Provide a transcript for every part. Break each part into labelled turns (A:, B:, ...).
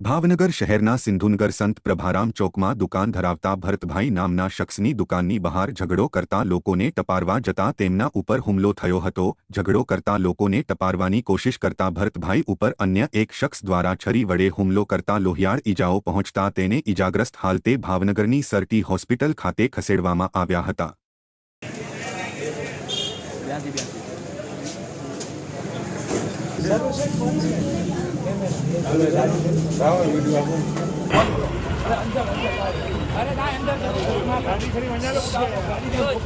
A: ભાવનગર શહેરના સિંધુનગર સંત પ્રભારામ ચોકમાં દુકાન ધરાવતા ભરતભાઈ નામના શખ્સની દુકાનની બહાર ઝઘડો કરતા લોકોને ટપારવા જતા તેમના ઉપર હુમલો થયો હતો. ઝઘડો કરતા લોકોને ટપારવાની કોશિશ કરતા ભરતભાઈ ઉપર અન્ય એક શખ્સ દ્વારા છરી વડે હુમલો કરતા લોહિયાળ ઈજાઓ પહોંચતા તેને ઈજાગ્રસ્ત હાલતે ભાવનગરની સરટી હોસ્પિટલ ખાતે ખસેડવામાં આવ્યા હતા.
B: અરે ના અંદર ગાડી ખરી મજા ગાડી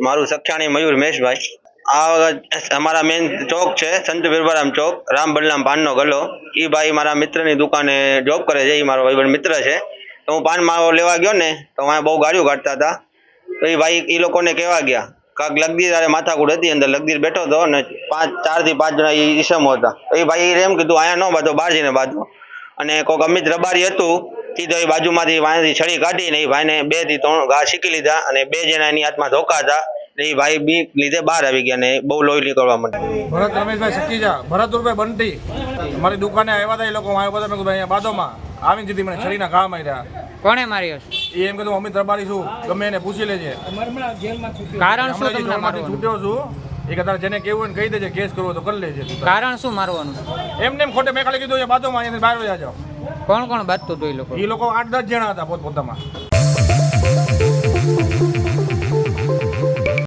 B: મારું સખ્યાણી મયુર મેશભાઈ આ અમારા મેન ચોક છે, સંત બિરબારામ ચોક, રામ બલરામ પાનનો ગલ્લો. એ ભાઈ મારા મિત્રની દુકાને જોબ કરે છે એ મારો ભાઈબંધ મિત્ર છે. તો હું પાન માવો લેવા ગયો ને, તો અહીંયા બહુ ગાડીઓ કાઢતા હતા. તો એ ભાઈ એ લોકોને કહેવા ગયા, કાંક લગદીર અરે માથાકૂટ હતી, અંદર લગદીર બેઠો હતો અને પાંચ, ચારથી પાંચ જણા એ ઈસમો હતા. તો એ ભાઈ એમ કીધું, અહીંયા ન બાંધો, બહાર જઈને બાંધો. અને કોઈક અમિત રબારી હતું સીધો એ બાજુમાંથી વાંથી છડી કાઢીને એ ભાઈને બેથી ત્રણ ઘા શીખી લીધા અને બે જણા એની હાથમાં ધોકા હતા. એ ભાઈ બી લીધે બહાર આવી ગયા ને બહુ લોહી નીકળવા માંડ્યું.
C: ભરત રમેશભાઈ સખીજા ભરત ઉર્ફે બંટી. મારી દુકાને આવ્યા હતા એ લોકો આવ્યા હતા મેં કીધું અહીંયા બાદોમાં આવીને જીધી મને છરીના ઘા માર્યા.
D: કોણે માર્યો
C: એ એમ કીધું અમિત રબારી છું. ગમે એને પૂછી લેજે.
D: કારણ શું તમને મારવાનું?
C: છૂટ્યો છું. એ કદાચ જેને કેવું હોય ને કહી દેજે કેસ કરવો તો કરી લેજે
D: કારણ શું મારવાનું?
C: એમને એમ ખોટે મેં ખાલી કીધું એ બાદોમાં અહીંયા બહાર જાઓ.
D: કોણ કોણ બાંધતું હતું એ લોકો?
C: એ લોકો આઠ દસ જણા હતા પોતપોતામાં.